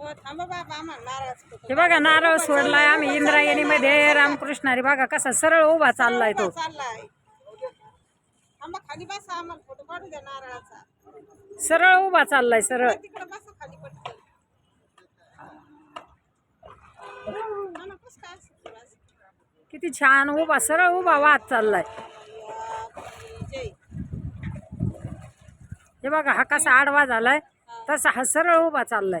हे बघा नारळ सोडलाय आम्ही इंद्रायणीमध्ये. रामकृष्णारी बघा कसा सरळ उभा चाललाय तो. सरळ उभा चाललाय सरळ. किती छान उभा सरळ उभा वाद चाललाय. हे बघा हा कसा आडवा झालाय तसा हा सरळ उभा चाललाय.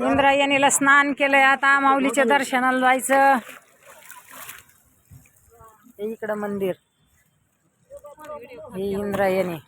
इंद्रायणीला स्नान केलंय आता माऊलीच्या दर्शनाला जायचं. हे इकडं मंदिर. हे इंद्रायणी.